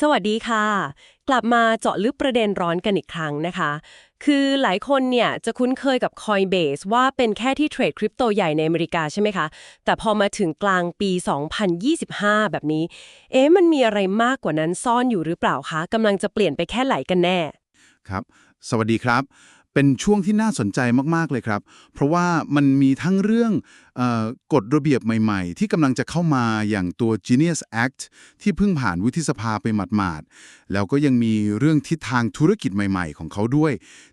สวัสดีค่ะ กลับมาเจาะลึกประเด็นร้อนกันอีกครั้งนะคะ คือหลายคนเนี่ยจะคุ้นเคยกับ Coinbase ว่าเป็นแค่ที่เทรดคริปโตใหญ่ในอเมริกาใช่ไหมคะ แต่พอมาถึงกลางปี 2025 แบบนี้ เอ๊ะมันมีอะไรมากกว่านั้นซ่อนอยู่หรือเปล่าคะกำลังจะเปลี่ยนไปแค่ไหนกันแน่ ครับ สวัสดีครับ เป็นช่วงที่น่าสนใจมาก ๆ เลยครับ เพราะว่ามันมีทั้งเรื่องกฎระเบียบใหม่ ๆ ที่กำลังจะเข้ามาอย่างตัว Genius Act ที่เพิ่งผ่านวุฒิสภาไปหมาดๆ แล้วก็ยังมีเรื่องทิศทางธุรกิจใหม่ ๆ ของเขาด้วย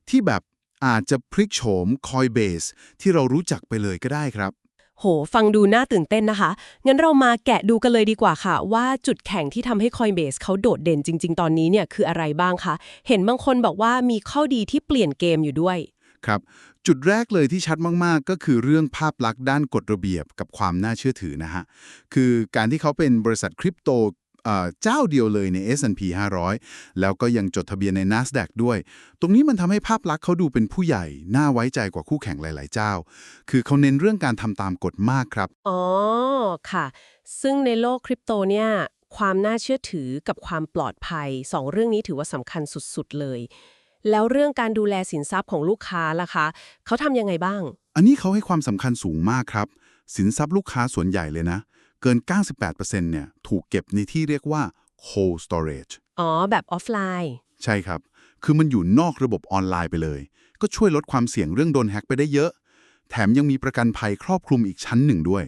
ที่แบบอาจจะพลิกโฉม Coinbase ที่เรารู้จักไปเลยก็ได้ครับ โห ฟังดูน่าตื่นเต้นนะคะ งั้นเรามาแกะดูกันเลยดีกว่าค่ะ ว่าจุดแข็งที่ทำให้ Coinbase เขาโดดเด่นจริง ๆ ตอนนี้เนี่ยคืออะไรบ้างคะ เห็นบางคนบอกว่ามีข้อดีที่เปลี่ยนเกมอยู่ด้วย ครับ จุดแรกเลยที่ชัดมาก ๆ ก็คือเรื่องภาพลักษณ์ด้านกฎระเบียบกับความน่าเชื่อถือนะฮะ คือการที่เขาเป็นบริษัทคริปโต เอ่อเจ้าเดียวเลยใน S&P 500 แล้วก็ยังจดทะเบียนใน NASDAQ ด้วย ตรงนี้มันทำให้ภาพลักษณ์เขาดูเป็นผู้ใหญ่ น่าไว้ใจกว่าคู่แข่งหลาย ๆ เจ้า คือเขาเน้นเรื่องการทำตามกฎมากครับ อ๋อ ค่ะ ซึ่งในโลกคริปโตเนี่ยความน่าเชื่อถือกับความปลอดภัยสองเรื่องนี้ถือว่าสำคัญสุด ๆ เลย แล้วเรื่องการดูแลสินทรัพย์ของลูกค้าล่ะคะ เขาทำยังไงบ้าง อันนี้เขาให้ความสำคัญสูงมากครับ สินทรัพย์ลูกค้าส่วนใหญ่เลยนะ เกิน 98%เนี่ยถูกเก็บในที่เรียกว่า cold storage อ๋อ แบบออฟไลน์ ใช่ครับ คือมันอยู่นอกระบบออนไลน์ไปเลย ก็ช่วยลดความเสี่ยงเรื่องโดนแฮ็กไปได้เยอะ แถมยังมีประกันภัยครอบคลุมอีกชั้นหนึ่งด้วย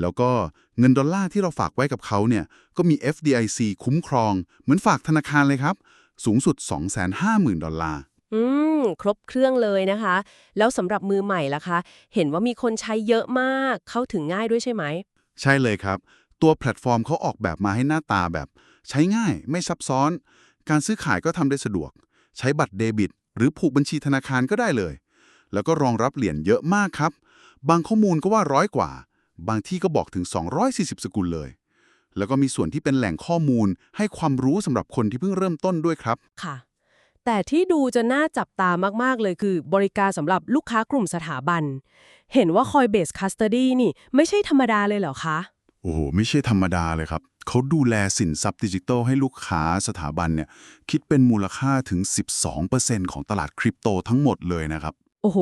แล้วก็เงินดอลลาร์ที่เราฝากไว้กับเขาเนี่ย ก็มี FDIC คุ้มครอง เหมือนฝากธนาคารเลยครับ สูงสุด 250,000 ดอลลาร์ อืม ครบเครื่องเลยนะคะ แล้วสำหรับมือใหม่ล่ะคะ เห็นว่ามีคนใช้เยอะมาก เข้าถึงง่ายด้วยใช่ไหม ใช่เลยครับ ตัวแพลตฟอร์มเขาออกแบบมาให้หน้าตาแบบ ใช้ง่ายไม่ซับซ้อน การซื้อขายก็ทำได้สะดวก ใช้บัตรเดบิต หรือผูกบัญชีธนาคารก็ได้เลย แล้วก็รองรับเหรียญเยอะมากครับ บางข้อมูลก็ว่าร้อยกว่า บางที่ก็บอกถึง 240 สกุลเลย แล้วก็มีส่วนที่เป็นแหล่งข้อมูลให้ความรู้สำหรับคนที่เพิ่งเริ่มต้นด้วยครับค่ะ แต่ที่ดูจะน่าจับตามาก ๆ เลยคือบริการสำหรับลูกค้ากลุ่มสถาบัน เห็นว่า Coinbase Custody นี่ ไม่ใช่ธรรมดาเลยเหรอคะ โอ้โห ไม่ใช่ธรรมดาเลยครับ เขาดูแลสินทรัพย์ดิจิทัลให้ลูกค้าสถาบันเนี่ย คิดเป็นมูลค่าถึง 12%ของตลาดคริปโตทั้งหมดเลยนะครับ โอ้โห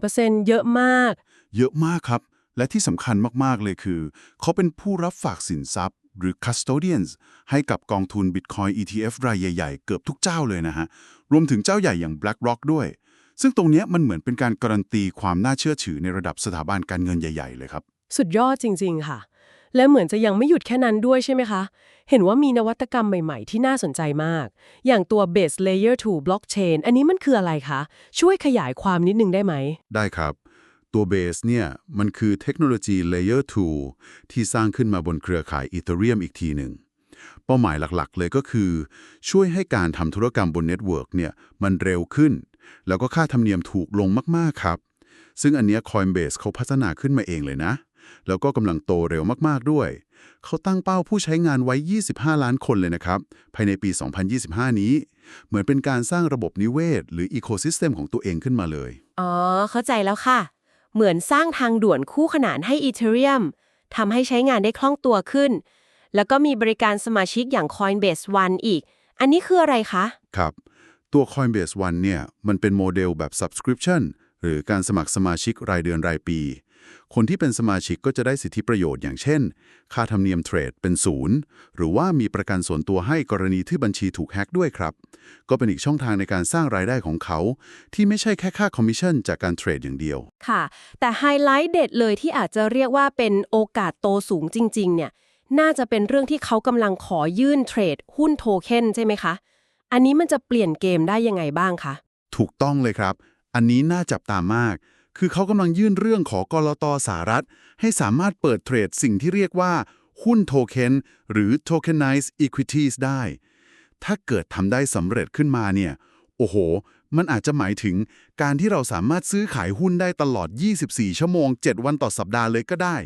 12%เยอะมาก เยอะมากครับ และที่สำคัญมากๆเลยคือ เขาเป็นผู้รับฝากสินทรัพย์ หรือ custodians ให้กับกองทุน Bitcoin ETF รายใหญ่ ๆ เกือบทุกเจ้าเลยนะฮะ รวมถึงเจ้าใหญ่อย่าง BlackRock ด้วย ซึ่งตรงเนี้ยมันเหมือนเป็นการการันตีความน่าเชื่อถือในระดับสถาบันการเงินใหญ่ ๆ เลยครับ สุดยอดจริง ๆ ค่ะ และเหมือนจะยังไม่หยุดแค่นั้นด้วยใช่ไหมคะ เห็นว่ามีนวัตกรรมใหม่ ๆ ที่น่าสนใจมาก อย่างตัว Base Layer 2 Blockchain อันนี้มันคืออะไรคะ ช่วยขยายความนิดนึงได้ไหม ได้ครับ ตัวเบสเนี่ยมันคือเทคโนโลยี Layer 2 ที่สร้างขึ้นมาบนเครือข่าย Ethereum อีกทีหนึ่ง เป้าหมายหลักๆ เลยก็คือ ช่วยให้การทำธุรกรรมบนเน็ตเวิร์กเนี่ยมันเร็วขึ้น แล้วก็ค่าธรรมเนียมถูกลงมากๆครับ ซึ่งอันเนี้ย Coinbase เขาพัฒนาขึ้นมาเองเลยนะ แล้วก็กำลังโตเร็วมากๆด้วย เขาตั้งเป้าผู้ใช้งานไว้ 25 ล้านคนเลยนะครับ ภายในปี 2025 นี้ เหมือนเป็นการสร้างระบบนิเวศ หรืออีโคซิสเต็มของตัวเองขึ้นมาเลย อ๋อ เข้าใจแล้วค่ะ เหมือนสร้างทางด่วนคู่ขนานให้อีเทเรียมทำให้ใช้งานได้คล่องตัวขึ้น แล้วก็มีบริการสมาชิกอย่าง Coinbase One อีก อันนี้คืออะไรคะ ครับ ตัว Coinbase One เนี่ย มันเป็นโมเดลแบบ subscription หรือการสมัครสมาชิกรายเดือนรายปี คนที่เป็นสมาชิกก็จะได้สิทธิประโยชน์อย่างเช่น ค่าธรรมเนียมเทรดเป็นศูนย์หรือว่ามีประกันส่วนตัวให้กรณีที่บัญชีถูกแฮ็กด้วยครับ ก็เป็นอีกช่องทางในการสร้างรายได้ของเขา ที่ไม่ใช่แค่ค่าคอมมิชชั่นจากการเทรดอย่างเดียว ค่ะ แต่ไฮไลท์เด็ดเลยที่อาจจะเรียกว่าเป็นโอกาสโตสูงจริง ๆ เนี่ย น่าจะเป็นเรื่องที่เขากำลังขอยื่นเทรดหุ้นโทเค็นใช่ไหมคะ อันนี้มันจะเปลี่ยนเกมได้ยังไงบ้างคะ ถูกต้องเลยครับ อันนี้น่าจับตามาก คือเขากำลังยื่นเรื่องขอกรตสหรัฐ ให้สามารถเปิดเทรดสิ่งที่เรียกว่า หุ้นโทเค็นหรือ tokenized equities ได้ ถ้าเกิดทำได้สำเร็จขึ้นมาเนี่ย โอ้โห มันอาจจะหมายถึงการที่เราสามารถซื้อขายหุ้นได้ตลอด 24 ชั่วโมง 7 วันต่อสัปดาห์เลยก็ได้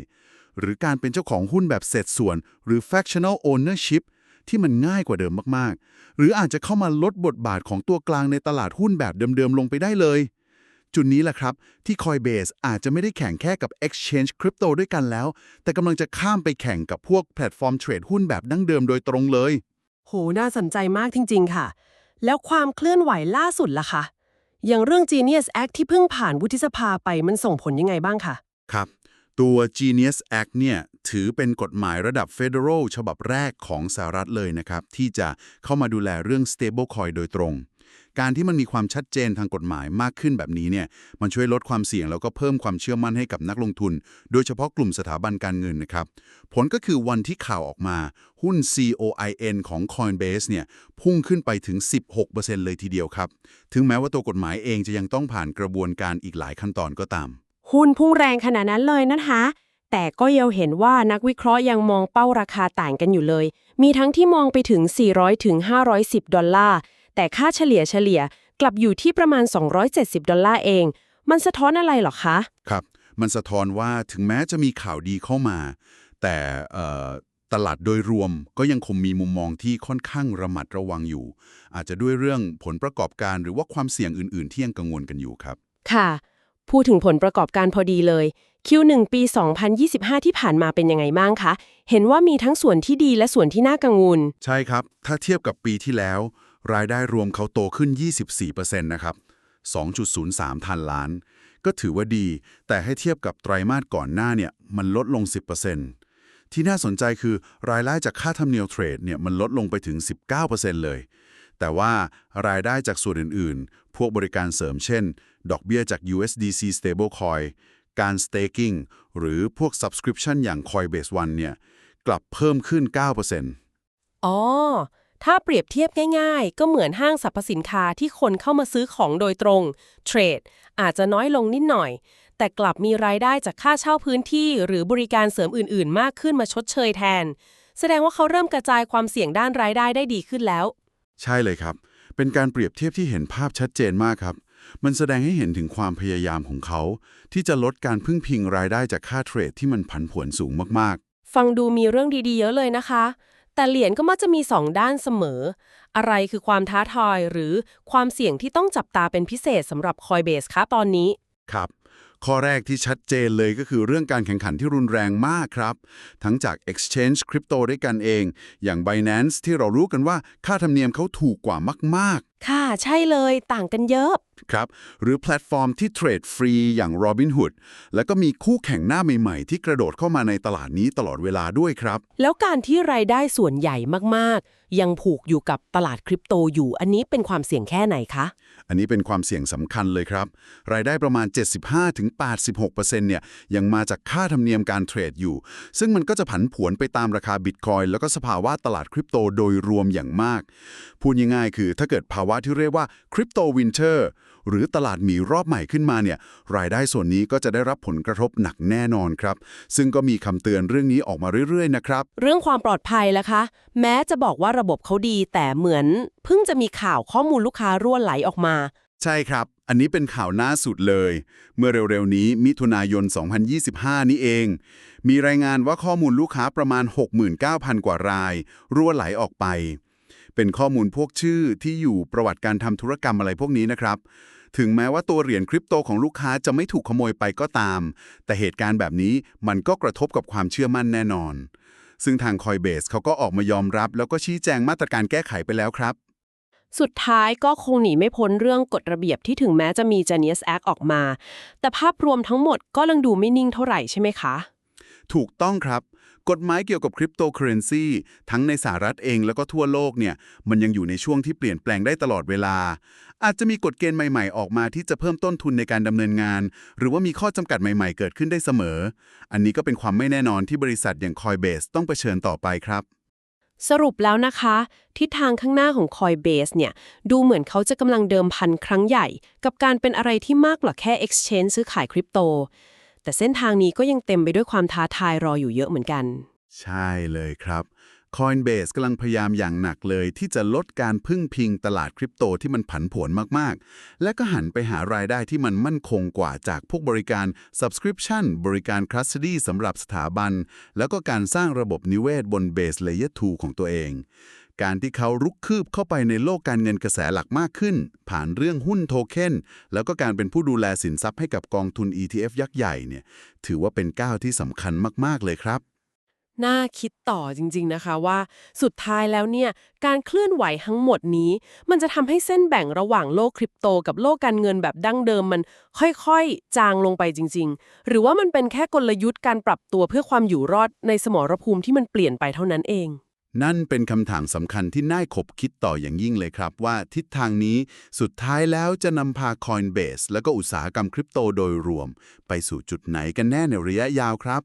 หรือการเป็นเจ้าของหุ้นแบบเศษส่วน หรือ fractional ownership ที่มันง่ายกว่าเดิมมาก ๆ หรืออาจจะเข้ามาลดบทบาทของตัวกลางในตลาดหุ้นแบบเดิม ๆ ลงไปได้เลย จุดนี้แหละครับ ที่ Coinbase อาจจะไม่ได้แข่งแค่กับ Exchange Crypto ด้วยกันแล้ว แต่กำลังจะข้ามไปแข่งกับพวกแพลตฟอร์มเทรดหุ้นแบบดั้งเดิมโดยตรงเลย โห น่าสนใจมากจริง ๆ ค่ะ แล้วความเคลื่อนไหวล่าสุดล่ะคะ อย่างเรื่อง Genius Act ที่เพิ่งผ่านวุฒิสภาไปมันส่งผลยังไงบ้างคะครับ ตัว Genius Act เนี่ยถือเป็นกฎหมายระดับ Federal ฉบับแรกของสหรัฐเลยนะครับ ที่จะเข้ามาดูแลเรื่อง stablecoin โดยตรง การที่มันมีความชัดเจนทางกฎหมายมากขึ้นแบบนี้เนี่ยมันช่วยลดความเสี่ยงแล้วก็เพิ่มความเชื่อมั่นให้กับนักลงทุน โดยเฉพาะกลุ่มสถาบันการเงินนะครับ ผลก็คือวันที่ข่าวออกมา หุ้น COIN ของ Coinbase เนี่ยพุ่งขึ้นไปถึง 16%เลยทีเดียวครับ ถึงแม้ว่าตัวกฎหมายเองจะยังต้องผ่านกระบวนการอีกหลายขั้นตอนก็ตาม หุ้นพุ่งแรงขนาดนั้นเลยนะคะแต่ก็ยังเห็นว่านักวิเคราะห์ยังมองเป้าราคาต่างกันอยู่เลย มีทั้งที่มองไปถึง 400 ถึง 510 ดอลลาร์ แต่ค่าเฉลี่ยเฉลี่ยกลับอยู่ที่ประมาณ 270 ดอลลาร์เอง มันสะท้อนอะไรหรอคะ ครับ มันสะท้อนว่าถึงแม้จะมีข่าวดีเข้ามา แต่เอ่อตลาดโดยรวมก็ยังคงมีมุมมองที่ค่อนข้างระมัดระวังอยู่ อาจจะด้วยเรื่องผลประกอบการหรือว่าความเสี่ยงอื่น ๆ ที่ยังกังวลกันอยู่ครับ ค่ะ พูดถึงผลประกอบการพอดีเลย Q1 ปี 2025 ที่ผ่านมาเป็นยังไงบ้างคะ เห็นว่ามีทั้งส่วนที่ดีและส่วนที่น่ากังวล ใช่ครับ ถ้าเทียบกับปีที่แล้ว รายได้รวมเขาโตขึ้น 24%นะครับ 2.03พันล้าน ก็ถือว่าดี แต่ให้เทียบกับไตรมาสก่อนหน้าเนี่ยมันลดลง 10%ที่น่าสนใจคือรายได้จากค่าธรรมเนียมเทรดเนี่ยมันลดลงไปถึง 19%เลย แต่ว่ารายได้จากส่วนอื่นๆ พวกบริการเสริมเช่น ดอกเบี้ยจาก USDC stablecoin การ staking หรือพวก subscription อย่าง Coinbase One เนี่ยกลับเพิ่มขึ้น 9%อ๋อ ถ้าเปรียบเทียบง่ายๆ ก็เหมือนห้างสรรพสินค้าที่คนเข้ามาซื้อของโดยตรง เทรด อาจจะน้อยลงนิดหน่อย แต่กลับมีรายได้จากค่าเช่าพื้นที่หรือบริการเสริมอื่นๆ มากขึ้นมาชดเชยแทน แสดงว่าเขาเริ่มกระจายความเสี่ยงด้านรายได้ได้ดีขึ้นแล้ว ใช่เลยครับ เป็นการเปรียบเทียบที่เห็นภาพชัดเจนมากครับ มันแสดงให้เห็นถึงความพยายามของเขา ที่จะลดการพึ่งพิงรายได้จากค่าเทรดที่มันผันผวนสูงมากฟังดูมีเรื่องดีๆ เยอะเลยนะคะ แต่เหรียญก็มักจะมีสองด้านเสมอ อะไรคือความท้าทายหรือความเสี่ยงที่ต้องจับตาเป็นพิเศษสำหรับ Coinbase คะตอนนี้ๆครับ ข้อแรกที่ชัดเจนเลยก็คือเรื่องการแข่งขันที่รุนแรงมากครับ ทั้งจาก Exchange Crypto ด้วยกันเอง อย่าง Binance ที่เรารู้กันว่าค่าธรรมเนียมเขาถูกกว่ามากค่ะ ใช่เลย ต่างกันเยอะๆ ครับ หรือแพลตฟอร์มที่เทรดฟรีอย่าง Robinhood แล้วก็มีคู่แข่งหน้าใหม่ๆ ที่กระโดดเข้ามาในตลาดนี้ตลอดเวลาด้วยครับ แล้วการที่รายได้ส่วนใหญ่มากๆ ยังผูกอยู่กับตลาดคริปโตอยู่ อันนี้เป็นความเสี่ยงแค่ไหนคะ อันนี้เป็นความเสี่ยงสำคัญเลยครับ รายได้ประมาณ 75-86%เนี่ยยังมาจากค่าธรรมเนียมการเทรดอยู่ ซึ่งมันก็จะผันผวนไปตามราคาบิตคอยแล้วก็สภาวะตลาดคริปโตโดยรวมอย่างมาก พูดง่ายๆคือถ้าเกิดภาวะที่เรียกว่าคริปโตวินเทอร์ หรือตลาดหมีรอบใหม่ขึ้นมาเนี่ยรายได้ส่วนนี้ก็จะได้รับผลกระทบหนักแน่นอนครับ ซึ่งก็มีคำเตือนเรื่องนี้ออกมาเรื่อยๆนะครับ เรื่องความปลอดภัยล่ะคะ แม้จะบอกว่าระบบเขาดี แต่เหมือนเพิ่งจะมีข่าวข้อมูลลูกค้ารั่วไหลออกมา ใช่ครับ อันนี้เป็นข่าวหน้าสุดเลย เมื่อเร็วๆนี้มิถุนายน 2025 นี้เอง มีรายงานว่าข้อมูลลูกค้าประมาณ 69,000 กว่าราย รั่วไหลออกไป เป็นข้อมูลพวกชื่อที่อยู่ประวัติการทำธุรกรรมอะไรพวกนี้นะครับ ถึงแม้ว่าตัวเหรียญคริปโตของลูกค้าจะไม่ถูกขโมยไปก็ตาม แต่เหตุการณ์แบบนี้มันก็กระทบกับความเชื่อมั่นแน่นอน ซึ่งทาง Coinbase เขาก็ออกมายอมรับ แล้วก็ชี้แจงมาตรการแก้ไขไปแล้วครับสุดท้ายก็คงหนีไม่พ้นเรื่องกฎระเบียบที่ถึงแม้จะมี Genius Act ออกมา แต่ภาพรวมทั้งหมดก็ยังดูไม่นิ่งเท่าไหร่ใช่ไหมคะ ถูกต้องครับ กฎหมายเกี่ยวกับคริปโตเคอเรนซีทั้งในสหรัฐเองแล้วก็ทั่วโลกเนี่ยมันยังอยู่ในช่วงที่เปลี่ยนแปลงได้ตลอดเวลา อาจจะมีกฎเกณฑ์ใหม่ ๆ ออกมาที่จะเพิ่มต้นทุนในการดำเนินงาน หรือว่ามีข้อจำกัดใหม่ๆ เกิดขึ้นได้เสมอ อันนี้ก็เป็นความไม่แน่นอนที่บริษัทอย่าง Coinbase ต้องเผชิญต่อไปครับสรุปแล้วนะคะ ทิศทางข้างหน้าของ Coinbase เนี่ย ดูเหมือนเขาจะกำลังเดิมพันครั้งใหญ่ กับการเป็นอะไรที่มากกว่าแค่ Exchange ซื้อขายคริปโต แต่เส้นทางนี้ก็ยังเต็มไปด้วยความท้าทายรออยู่เยอะเหมือนกัน ใช่เลยครับ Coinbase กำลังพยายามอย่างหนักเลยที่จะลดการพึ่งพิงตลาดคริปโตที่มันผันผวนมาก ๆ และก็หันไปหารายได้ที่มันมั่นคงกว่าจากพวกบริการ Subscription บริการ Custody สำหรับสถาบัน แล้วก็การสร้างระบบนิเวศบน Base Layer 2 ของตัวเอง การที่เขารุกคืบเข้าไปในโลกการเงินกระแสหลักมากขึ้น ผ่านเรื่องหุ้นโทเค็นแล้วก็การเป็นผู้ดูแลสินทรัพย์ให้กับกองทุน ETF ยักษ์ใหญ่เนี่ยถือว่าเป็นก้าวที่สำคัญมาก ๆ เลยครับ น่าคิดต่อจริง ๆ นะคะว่า สุดท้ายแล้วเนี่ยการเคลื่อนไหวทั้งหมดนี้ มันจะทำให้เส้นแบ่งระหว่างโลกคริปโตกับโลกการเงินแบบดั้งเดิมมันค่อยๆ จางลงไปจริง ๆ หรือว่ามันเป็นแค่กลยุทธ์การปรับตัวเพื่อความอยู่รอดในสมรภูมิที่มันเปลี่ยนไปเท่านั้นเอง นั่นเป็นคำถามสำคัญที่น่าขบคิดต่ออย่างยิ่งเลยครับว่าทิศทางนี้สุดท้ายแล้วจะนำพา Coinbase และก็อุตสาหกรรมคริปโตโดยรวม ไปสู่จุดไหนกันแน่ในระยะยาวครับ